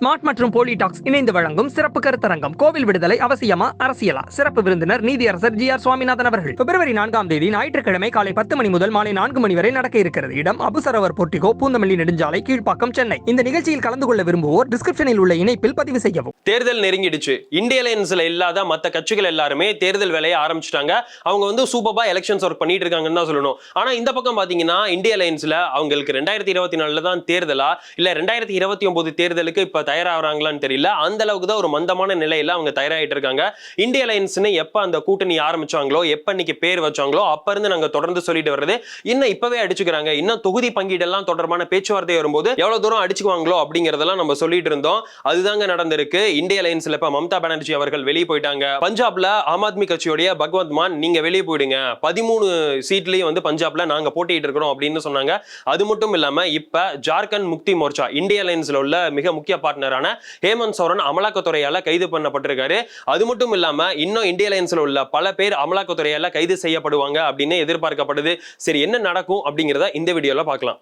Smart மற்றும் போலிடாக்ஸ் இணைந்து வழங்கும் சிறப்பு கருத்தரங்கம். கோவில் விடுதலை அவசியமா? அரசியலா? சிறப்பு விருந்தினர் நீதியரசர் ஜி ஆர் சுவாமிநாதன் அவர்கள். பிப்ரவரி நான்காம் தேதி ஞாயிற்றுக்கிழமை காலை பத்து மணி முதல் மாலை நான்கு மணி வரை நடக்க இருக்கிறது. இடம் அபுசரவர் போட்டிகோ பூந்தமல்லி நெடுஞ்சாலை கீழ்ப்பாக்கம் சென்னை. இந்த நிகழ்ச்சியில் கலந்து கொள்ள விரும்புவோர் டிஸ்கிரிப்ஷனில் உள்ள இணைப்பில் பதிவு செய்யவும். தேர்தல் நெருங்கிடுச்சு. இந்திய அலையன்ஸ்ல இல்லாத மற்ற கட்சிகள் எல்லாருமே தேர்தல் வேலையை ஆரம்பிச்சிட்டாங்க. அவங்க வந்து சூப்பரா எலெக்ஷன்ஸ் ஒர்க் பண்ணிட்டு இருக்காங்கன்னு தான் சொல்லணும். ஆனா இந்த பக்கம் பாத்தீங்கன்னா இந்திய அலையன்ஸ்ல அவங்களுக்கு ரெண்டாயிரத்தி இருபத்தி நாலுல தான் தேர்தலா? இல்ல ரெண்டாயிரத்தி இருபத்தி ஒன்பது தேர்தலுக்கு இப்ப தயாராகிறாங்களான்னு தெரியல. அந்த அளவுக்கு தான் ஒரு மந்தமான நிலையில அவங்க தயாராகிட்டு இருக்காங்க. இந்திய அலையன்ஸ்னு எப்போ அந்த கூட்டணி ஆரம்பிச்சாங்களோ எப்போ இன்னைக்கு பேர் வச்சாங்களோ அப்ப இருந்து நாங்க தொடர்ந்து சொல்லிட்டு வர்றது இன்னும் இப்பவே அடிச்சுக்கிறாங்க. இன்னும் தொகுதி பங்கீடெல்லாம் தொடர்பான பேச்சுவார்த்தை வரும்போது எவ்வளவு தூரம் அடிச்சுக்குவாங்களோ அப்படிங்கறதெல்லாம் நம்ம சொல்லிட்டு இருந்தோம். அதுதாங்க நடந்திருக்கு. இந்திய அலையன்ஸ்ல இப்ப மம்தா பானர்ஜி அவர்கள் வெளியே போயிட்டாங்க. பஞ்சாப்ல ஆம் ஆத்மி கட்சியுடைய பகவந்த் மான் நீங்க வெளியே போயிடுங்க. பதிமூணு சீட்லயும் வந்து பஞ்சாப்ல நாங்க போட்டிட்டு இருக்கிறோம் அப்படின்னு சொன்னாங்க. அது மட்டும் இல்லாம இப்ப ஜார்க்கண்ட் முக்தி மோர்ச்சா இந்திய அலையன்ஸ்ல உள்ள மிக முக்கிய பார்ட்னரான ஹேமந்த் சோரன் அமலாக்கத்துறையால கைது பண்ணப்பட்டிருக்காரு. அது மட்டும் இல்லாம இன்னும் இந்திய லைன்ஸில் உள்ள பல பேர் அமலாக்கத்துறையால கைது செய்யப்படுவாங்க அப்படின்னு எதிர்பார்க்கப்படுது. சரி என்ன நடக்கும் அப்படிங்கிறத இந்த வீடியோல பார்க்கலாம்.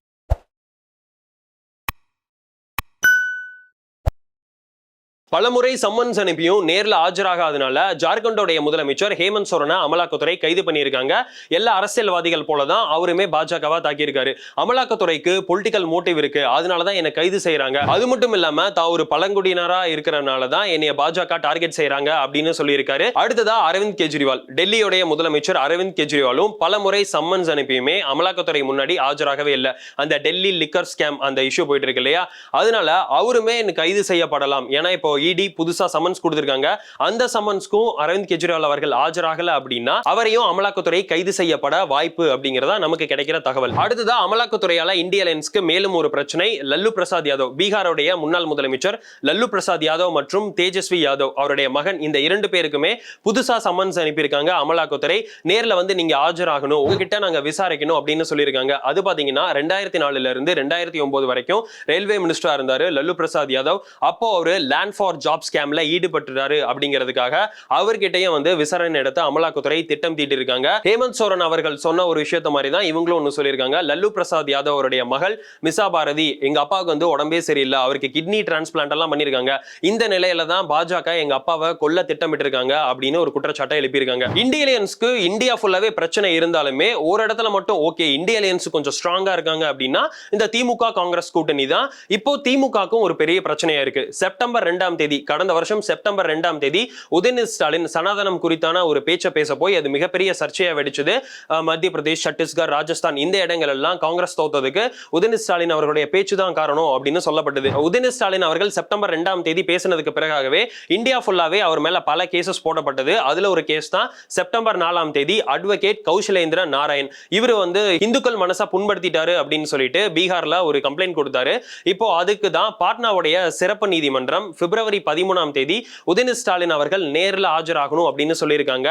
பலமுறை சம்மன்ஸ் அனுப்பியும் நேரில் ஆஜராகாதனால ஜார்க்கண்டோடைய முதலமைச்சர் ஹேமந்த் சோரனை அமலாக்கத்துறை கைது பண்ணியிருக்காங்க. எல்லா அரசியல்வாதிகள் போல தான் அவருமே பாஜகவா தாக்கியிருக்காரு. அமலாக்கத்துறைக்கு பொலிட்டிக்கல் மோட்டிவ் இருக்கு. அதனால தான் என்னை கைது செய்யறாங்க. அது மட்டும் இல்லாம தான் ஒரு பழங்குடியினரா இருக்கிறனால தான் என்னைய பாஜக டார்கெட் செய்யறாங்க அப்படின்னு சொல்லியிருக்காரு. அடுத்ததா அரவிந்த் கெஜ்ரிவால். டெல்லியுடைய முதலமைச்சர் அரவிந்த் கெஜ்ரிவாலும் பலமுறை சம்மன்ஸ் அனுப்பியுமே அமலாக்கத்துறை முன்னாடி ஆஜராகவே இல்லை. அந்த டெல்லி லிக்கர் ஸ்கேம் அந்த இஷ்யூ போயிட்டு இருக்கு இல்லையா? அதனால அவருமே எனக்கு கைது செய்யப்படலாம். ஏன்னா இப்போ இடி புதுசா சமன்ஸ் கொடுத்திருக்காங்க. அந்த சமன்ஸ்க்கும் அரவிந்த் கெஜ்ரிவால் அவர்கள் ஆஜராகல அப்படின்னா அவரையும் அமலாக்கத்துறை கைது செய்யப்பட வாய்ப்பு அப்படிங்கிறதா நமக்கு கிடைக்கிற தகவல். அடுத்ததா அமலாக்கத்துறையால இந்திய அலையன்ஸ்க்கு மேலும் ஒரு பிரச்சனை லல்லு பிரசாத் யாதவ். பீகாருடைய முன்னாள் முதலமைச்சர் லல்லு பிரசாத் யாதவ் மற்றும் தேஜஸ்வி யாதவ் அவருடைய மகன் இந்த இரண்டு பேருக்குமே புதுசா சமன்ஸ் அனுப்பியிருக்காங்க அமலாக்கத்துறை. நேரில் வந்து நீங்க ஆஜராகணும் உங்ககிட்ட நாங்க விசாரிக்கணும் அப்படின்னு சொல்லியிருக்காங்க. அது பாத்தீங்கன்னா ரெண்டாயிரத்தி நாலுல இருந்து ரெண்டாயிரத்தி ஒன்பது வரைக்கும் ரயில்வே மினிஸ்டரா இருந்தாரு லல்லு பிரசாத் யாதவ். அப்போ அவரு லேண்ட் ஃபார் ஆஃப் ஜாப் ஸ்கேம்ல ஈடுபட்டுறாரு அப்படிங்கிறதுக்காக அவர்கிட்டயும் வந்து விசாரணை நடத்த அமலாக்கத்துறை திட்டம் தீட்டிருக்காங்க. ஹேமந்த் சோரன் அவர்கள் சொன்ன ஒரு விஷயத்த மாதிரி தான் இவங்களும் ஒன்று சொல்லியிருக்காங்க. லல்லு பிரசாத் யாதவ் அவருடைய மகள் மிசா பாரதி எங்க அப்பாவுக்கு வந்து உடம்பே சரியில்லை. அவருக்கு கிட்னி டிரான்ஸ்பிளான்ட் எல்லாம் பண்ணியிருக்காங்க. இந்த நிலையில தான் பாஜக எங்க அப்பாவை கொல்ல திட்டமிட்டு இருக்காங்க அப்படின்னு ஒரு குற்றச்சாட்டை எழுப்பியிருக்காங்க. இந்தியலியன்ஸ்க்கு இந்தியா ஃபுல்லாவே பிரச்சனை இருந்தாலுமே ஒரு இடத்துல மட்டும் ஓகே இந்தியலியன்ஸ் கொஞ்சம் ஸ்ட்ராங்கா இருக்காங்க அப்படின்னா இந்த திமுக காங்கிரஸ் கூட்டணி தான். இப்போ திமுகக்கும் ஒரு பெரிய பிரச்சனையா இருக்கு. செப்டம்பர் ரெண்டாம் தேதி கடந்த வருஷம் செப்டம்பர் ரெண்டாம் தேதி உதயநிதி ஸ்டாலின் சனாதனம் குறித்தான ஒரு பேச்சை பேச போய் அது மிகப்பெரிய சர்ச்சையா வெடிச்சது. மத்திய பிரதேஷ் சத்தீஸ்கர் ராஜஸ்தான் இந்த இடங்கள் எல்லாம் காங்கிரஸ் தோத்ததுக்கு உதயநிதி ஸ்டாலின் அவர்களுடைய பேச்சு தான் காரணம் அப்படின்னு சொல்லப்பட்டது. உதயநிதி ஸ்டாலின் அவர்கள் செப்டம்பர் ரெண்டாம் தேதி பேசினதுக்கு பிறகாகவே இந்தியா ஃபுல்லாவே அவர் மேல பல கேசஸ் போடப்பட்டது. அதுல ஒரு கேஸ் தான் செப்டம்பர் நாலாம் தேதி அட்வொகேட் கௌசலேந்திர நாராயண். இவர் வந்து இந்துக்கள் மனசை புண்படுத்திட்டாரு அப்படின்னு சொல்லிட்டு பீகார்ல ஒரு கம்ப்ளைண்ட் கொடுத்தாரு. இப்போ அதுக்கு தான் பாட்னாவுடைய சிறப்பு நீதிமன்றம் பிப்ரவரி பிப்ரவரி பதிமூணாம் தேதி உதயநிதி ஸ்டாலின் அவர்கள் நேரில் ஆஜராகணும் அப்படின்னு சொல்லியிருக்காங்க.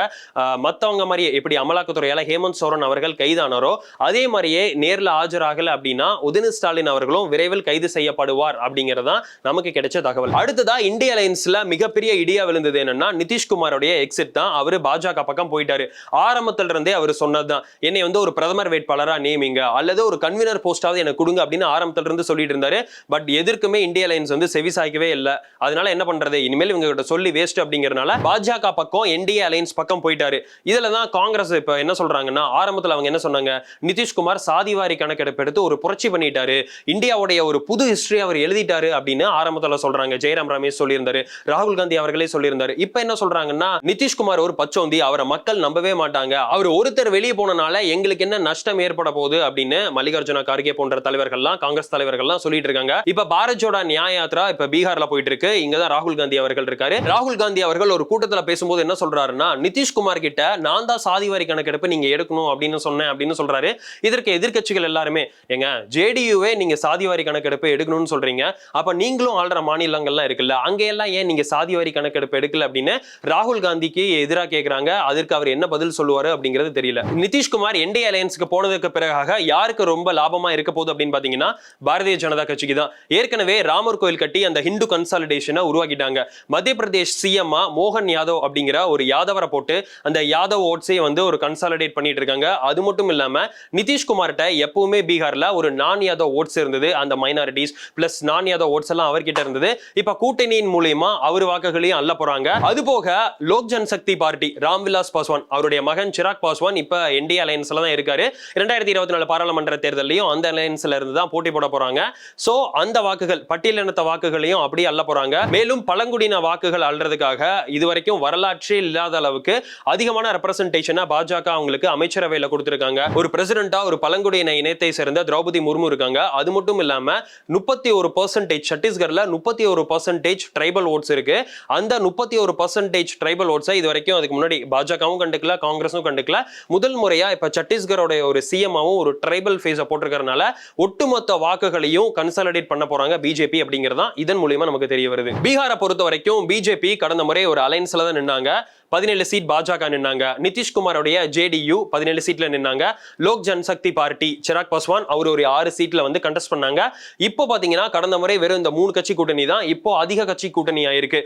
மற்றவங்க மாதிரியே எப்படி அமலாக்கத்துறையால் ஹேமந்த் சோரன் அவர்கள் கைதானாரோ அதே மாதிரியே நேரில் ஆஜராகல அப்படின்னா உதயநிதி ஸ்டாலின் அவர்களும் விரைவில் கைது செய்யப்படுவார் அப்படிங்கிறதா நமக்கு கிடைச்ச தகவல். அடுத்ததா இந்திய அலையன்ஸ்ல மிகப்பெரிய இடியா விழுந்தது என்னன்னா நிதிஷ்குமாரோடைய எக்ஸிட் தான். அவர் பாஜக பக்கம் போயிட்டாரு. ஆரம்பத்துல இருந்தே அவர் சொன்னதுதான். என்னை வந்து ஒரு பிரதமர் வேட்பாளரா நியமிங்க அல்லது ஒரு கன்வீனர் போஸ்டாவது எனக்கு கொடுங்க அப்படின்னு ஆரம்பத்துல இருந்து சொல்லிட்டு இருந்தாரு. பட் எதற்குமே இந்திய அலையன்ஸ் வந்து செவிசாய்க்கவே இல்லை. அதனால என்ன பண்றது? இனிமேல் இவங்க கிட்ட சொல்லி வேஸ்ட் அப்படிங்கறனால பாஜக பக்கம் என்டிஏ அலையன்ஸ் பக்கம் போயிட்டாரு. இதுல தான் காங்கிரஸ் இப்ப என்ன சொல்றாங்கன்னா ஆரம்பத்துல அவங்க என்ன சொன்னாங்க? நிதிஷ்குமார் சாதிவாரி கணக்கெடுப்பு எடுத்து ஒரு புரட்சி பண்ணிட்டாரு. இந்தியாவுடைய ஒரு புது ஹிஸ்டரி அவர் எழுதிட்டாரு அப்படின்னு ஆரம்பத்துல சொல்றாங்க. ஜெயராம் ரமேஷ் சொல்லியிருந்தாரு. ராகுல் காந்தி அவர்களே சொல்லியிருந்தாரு. இப்ப என்ன சொல்றாங்கன்னா நிதிஷ்குமார் ஒரு பச்சோந்தி அவரை மக்கள் நம்பவே மாட்டாங்க. அவர் ஒருத்தர் வெளியே போனனால எங்களுக்கு என்ன நஷ்டம் ஏற்பட போகுது அப்படின்னு மல்லிகார்ஜுன கார்கே போன்ற தலைவர்கள்லாம் காங்கிரஸ் தலைவர்கள்லாம் சொல்லிட்டு இருக்காங்க. இப்ப பாரத் ஜோடா நியாய யாத்ரா இப்ப பீகார்ல போயிட்டு இருக்கு. இங்கதான் ராகுல் காந்தி அவர்கள் இருக்காரு. ராகுல் காந்தி அவர்கள் ஒரு கூட்டத்துல பேசும்போது என்ன சொல்றாருன்னா நிதிஷ்குமார் கிட்ட நான் தான் சாதிவாரி கணக்கெடுப்பு நீங்க எடுக்கணும் அப்படின்னு சொன்னேன் அப்படின்னு சொல்றாரு. இதற்கு எதிர்கட்சிகள் எல்லாருமே எங்க ஜேடியுவே நீங்க சாதிவாரி கணக்கெடுப்பு எடுக்கணும்னு சொல்றீங்க. அப்ப நீங்களும் ஆள்ற மாநிலங்கள்லாம் இருக்குல்ல அங்க எல்லாம் ஏன் நீங்க சாதிவாரி கணக்கெடுப்பு எடுக்கல அப்படின்னு ராகுல் காந்திக்கு எதிராக கேக்குறாங்க. அதற்கு அவர் என்ன பதில் சொல்லுவாரு அப்படிங்கிறது தெரியல. நிதிஷ்குமார் என்டிஏ அலையன்ஸுக்கு போனதுக்கு பிறகாக யாருக்கு ரொம்ப லாபமா இருக்க போகுது அப்படின்னு பாத்தீங்கன்னா பாரதிய ஜனதா கட்சிக்கு தான் ஏற்கனவே ராமர் கோயில் கட்டி அந்த ஹிந்து கன்சாலிடேஷனை உருவாக்கிட்டாங்க. மத்திய பிரதேஷ் சிஎம்மா மோகன் யாதவ் அப்படிங்கிற ஒரு யாதவரை போட்டு அந்த யாதவ் ஓட்ஸை வந்து ஒரு கன்சாலிடேட் பண்ணிட்டு இருக்காங்க. அது மட்டும் இல்லாம நிதிஷ்குமார்கிட்ட எப்பவுமே பீகார்ல ஒரு நான் யாதவ் ஓட்ஸ் இருந்தது. அந்த மைனாரிட்டிஸ் பிளஸ் நான் யாதவ் ஓட்ஸ் எல்லாம் அவர்கிட்ட இருந்தது. இப்ப கூட்டணியின் மூலியமா அவர் வாக்குகளையும் அள்ள போறாங்க. அது போக லோக் ஜன்சக்தி பார்ட்டி ராம்விலாஸ் பாஸ்வான் அவருடைய மகன் சிராக் பாஸ்வான் இப்ப என்டிஏ அலையன்ஸ்ல தான் இருக்காரு. ரெண்டாயிரத்தி இருபத்தி நாலு பாராளுமன்ற தேர்தலையும் அந்த அலையன்ஸ்ல இருந்து தான் போட்டி போட போறாங்க. சோ அந்த வாக்குகள் பட்டியலினத்த வாக்குகளையும் அப்படியே அள்ள போறாங்க. மேலும் பழங்குடியின வாக்குகள் அல்றதுக்காக இதுவரைக்கும் வரலாற்றே இல்லாத அளவுக்கு அதிகமான ரெப்ரசன்டேஷனை பாஜக அவங்களுக்கு அமைச்சரவையில கொடுத்திருக்காங்க. ஒரு பிரசிடென்டா ஒரு பழங்குடியின இனத்தை சேர்ந்த திரௌபதி முர்மு இருக்காங்க. அது மட்டும் இல்லாம முப்பத்தி ஒரு பர்சன்டேஜ் சத்தீஸ்கர்ல முப்பத்தி ஒரு பர்சன்டேஜ் ட்ரைபல் ஓட்ஸ் இருக்கு. அந்த முப்பத்தி ஒரு பர்சன்டேஜ் ட்ரைபல் ஓட்ஸை இது வரைக்கும் அதுக்கு முன்னாடி பாஜகவும் கண்டுக்கல காங்கிரஸும் கண்டுக்கல. முதல் முறையா இப்ப சத்தீஸ்கரோட ஒரு சிஎம்மாவும் ஒரு ட்ரைபல் ஃபேஸை போட்டிருக்கிறதுனால ஒட்டுமொத்த வாக்குகளையும் கன்சாலிடேட் பண்ண போறாங்க பிஜேபி அப்படிங்கிறதான் இதன் மூலியமா நமக்கு தெரிய வருது. பீகாரை பொறுத்த வரைக்கும் பிஜேபி கடந்த முறை ஒரு அலைன்ஸ்ல தான் நின்னாங்க. பதினேழு சீட் பாஜக நின்னாங்க. நிதிஷ்குமாரோடைய ஜேடியு பதினேழு சீட்ல நின்னாங்க. லோக் ஜன்சக்தி பார்ட்டி சிராக் பாஸ்வான் அவர் ஒரு ஆறு சீட்ல வந்து கண்டெஸ்ட் பண்ணாங்க. இப்போ பாத்தீங்கன்னா கடந்த முறை வெறும் இந்த மூணு கட்சி கூட்டணி தான் இப்போ அதிக கட்சி கூட்டணி ஆயிருக்கு.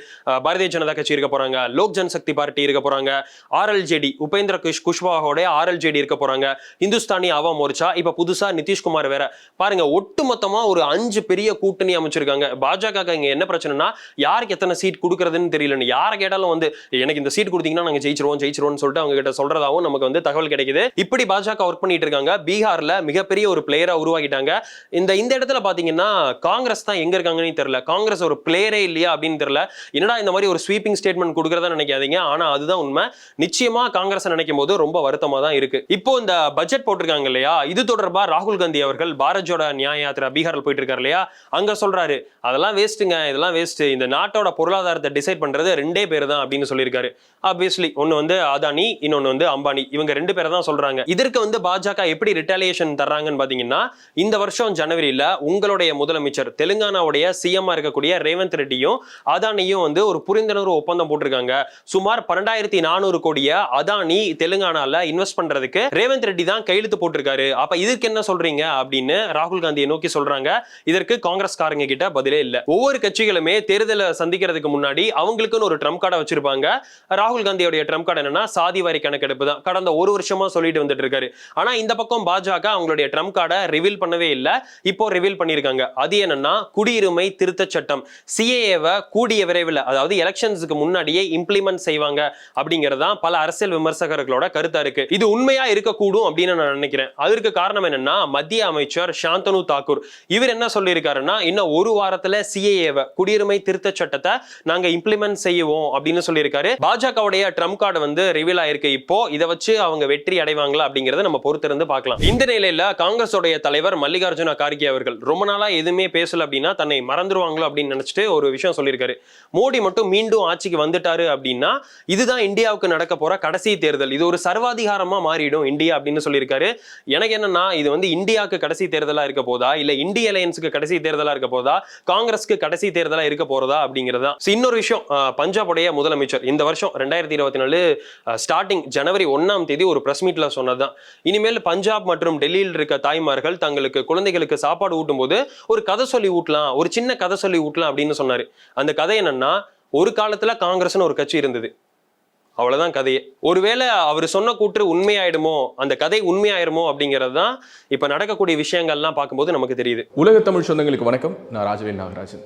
பாரதிய ஜனதா கட்சி இருக்க போறாங்க லோக் ஜன்சக்தி பார்ட்டி இருக்க போறாங்க ஆர்எல்ஜேடி உபேந்திர குஷ் குஷ்வாகோடைய ஆர்எல்ஜேடி இருக்க போறாங்க இந்துஸ்தானி அவா மோர்ச்சா இப்ப புதுசா நிதிஷ்குமார் வேற. பாருங்க ஒட்டுமொத்தமா ஒரு அஞ்சு பெரிய கூட்டணி அமைச்சிருக்காங்க. பாஜக இங்க என்ன பிரச்சனைனா யாருக்கு எத்தனை சீட் கொடுக்கறதுன்னு தெரியலன்னு யாரை கேட்டாலும் வந்து எனக்கு இந்த சீட் கொடுத்தீங்கன்னா நாங்க ஜெயிச்சிருவோம் ஜெயிச்சிருவோம்னு சொல்லிட்டு அவங்க கிட்ட சொல்றதாவும் நமக்கு வந்து தகவல் கிடைக்குது. இப்படி பாஜக ஒர்க் பண்ணிட்டு இருக்காங்க. பீகார்ல மிகப்பெரிய ஒரு பிளேயரா உருவாக்கிட்டாங்க இந்த இந்த இடத்துல பாத்தீங்கன்னா காங்கிரஸ் தான் எங்க இருக்காங்கன்னு தெரியல. காங்கிரஸ் ஒரு பிளேயரே இல்லையா அப்படின்னு தெரியல. என்னடா இந்த மாதிரி ஒரு ஸ்வீப்பிங் ஸ்டேட்மெண்ட் கொடுக்கறதா நினைக்காதீங்க. ஆனா அதுதான் உண்மை. நிச்சயமா காங்கிரஸ் நினைக்கும் போது ரொம்ப வருத்தமா தான் இருக்கு. இப்போ இந்த பட்ஜெட் போட்டிருக்காங்க இல்லையா? இது தொடர்பா ராகுல் காந்தி அவர்கள் பாரஜோட நியாய யாத்திரா பீகாரில் போயிட்டு இருக்காரு இல்லையா? அங்க சொல்றாரு அதெல்லாம் வேஸ்ட்டுங்க இதெல்லாம் வேஸ்ட் இந்த நாட்டோட பொருளாதாரத்தை டிசைட் பண்றது ரெண்டே பேர் தான் அப்படின்னு சொல்லியிருக்காரு. ஆப்வியஸ்லி ஒன்று வந்து அதானி இன்னொன்று வந்து அம்பானி. இவங்க ரெண்டு பேரை தான் சொல்றாங்க. இதற்கு வந்து பாஜக எப்படி ரிட்டாலியேஷன் தர்றாங்கன்னு பார்த்தீங்கன்னா இந்த வருஷம் ஜனவரியில் உங்களுடைய முதலமைச்சர் தெலுங்கானாவுடைய சிஎம்மா இருக்கக்கூடிய ரேவந்த் ரெட்டியும் அதானியும் வந்து ஒரு புரிந்துணர்வு ஒப்பந்தம் போட்டிருக்காங்க. சுமார் பன்னெண்டாயிரத்தி நானூறு கோடிய அதானி தெலுங்கானால இன்வெஸ்ட் பண்றதுக்கு ரேவந்த் ரெட்டி தான் கையெழுத்து போட்டிருக்காரு. அப்ப இதுக்கு என்ன சொல்றீங்க அப்படின்னு ராகுல் காந்தியை நோக்கி சொல்றாங்க. இதற்கு காங்கிரஸ் காரங்க கிட்ட பதிலே இல்லை. ஒவ்வொரு கட்சிகளுமே தேர்தலை சந்திக்கிறதுக்கு முன்னாடி அவங்களுக்குன்னு ஒரு ட்ரம்ப் கார்டை வச்சிருப்பாங்க. ராகுல் ராகுல் காந்தியோடைய ட்ரம்ப் கார்டு என்னன்னா சாதி வாரி கணக்கெடுப்பு தான். கடந்த ஒரு வருஷமா சொல்லிட்டு வந்துட்டு இருக்காரு. ஆனா இந்த பக்கம் பாஜக அவங்களுடைய ட்ரம்ப் கார்டை ரிவீல் பண்ணவே இல்லை. இப்போ ரிவீல் பண்ணியிருக்காங்க. அது என்னன்னா குடியுரிமை திருத்த சட்டம். சிஏஏவை கூடிய விரைவில் அதாவது எலெக்ஷன்ஸுக்கு முன்னாடியே இம்ப்ளிமெண்ட் செய்வாங்க அப்படிங்கறதா பல அரசியல் விமர்சகர்களோட கருத்தா இருக்கு. இது உண்மையா இருக்கக்கூடும் அப்படின்னு நான் நினைக்கிறேன். அதற்கு காரணம் என்னன்னா மத்திய அமைச்சர் சாந்தனு தாக்கூர். இவர் என்ன சொல்லியிருக்காருன்னா இன்னும் ஒரு வாரத்துல சிஏஏவை குடியுரிமை திருத்த சட்டத்தை நாங்க இம்ப்ளிமெண்ட் செய்வோம் அப்படின்னு சொல்லியிருக்காரு. பாஜக பாஜகவுடைய ட்ரம்ப் கார்டு வந்து ரிவீல் ஆயிருக்கு. இப்போ இதை வச்சு அவங்க வெற்றி அடைவாங்களா அப்படிங்கறத நம்ம பொறுத்திருந்து பார்க்கலாம். இந்த நிலையில காங்கிரஸோடைய தலைவர் மல்லிகார்ஜுன கார்கே அவர்கள் ரொம்ப நாளா எதுவுமே பேசல அப்படின்னா தன்னை மறந்துருவாங்களோ அப்படின்னு நினைச்சிட்டு ஒரு விஷயம் சொல்லியிருக்காரு. மோடி மட்டும் மீண்டும் ஆட்சிக்கு வந்துட்டாரு அப்படின்னா இதுதான் இந்தியாவுக்கு நடக்க போற கடைசி தேர்தல். இது ஒரு சர்வாதிகாரமா மாறிடும் இந்தியா அப்படின்னு சொல்லியிருக்காரு. எனக்கு என்னன்னா இது வந்து இந்தியாவுக்கு கடைசி தேர்தலா இருக்க போதா? இல்ல இந்திய அலையன்ஸுக்கு கடைசி தேர்தலா இருக்க போதா? காங்கிரஸ்க்கு கடைசி தேர்தலா இருக்க போறதா அப்படிங்கிறதா இன்னொரு விஷயம் அஹ், பஞ்சாபுடைய முதலமைச்சர் இந்த வருஷம் ரெண்டாயிரத்தி இருபத்தி நாலு ஸ்டார்டிங் ஜனவரி ஒன்றாம் தேதி ஒரு பிரஸ் மீட்ல சொன்னதுதான். இனிமேல் பஞ்சாப் மற்றும் டெல்லியில் இருக்க தாய்மார்கள் தங்களுக்கு குழந்தைகளுக்கு சாப்பாடு ஊட்டும் போது ஒரு கதை சொல்லி ஊட்டலாம் ஒரு சின்ன கதை சொல்லி ஊட்டலாம் அப்படின்னு சொன்னாரு. அந்த கதை என்னன்னா ஒரு காலத்துல காங்கிரஸ்னு ஒரு கட்சி இருந்தது. அவ்வளவுதான் கதையே. ஒருவேளை அவர் சொன்ன கூற்று உண்மையாயிடுமோ அந்த கதை உண்மையாயிருமோ அப்படிங்கிறது தான் இப்ப நடக்கக்கூடிய விஷயங்கள்லாம் பார்க்கும்போது நமக்கு தெரியுது. உலக தமிழ் சொந்தங்களுக்கு வணக்கம். நான் ராஜவேல் நாகராஜன்.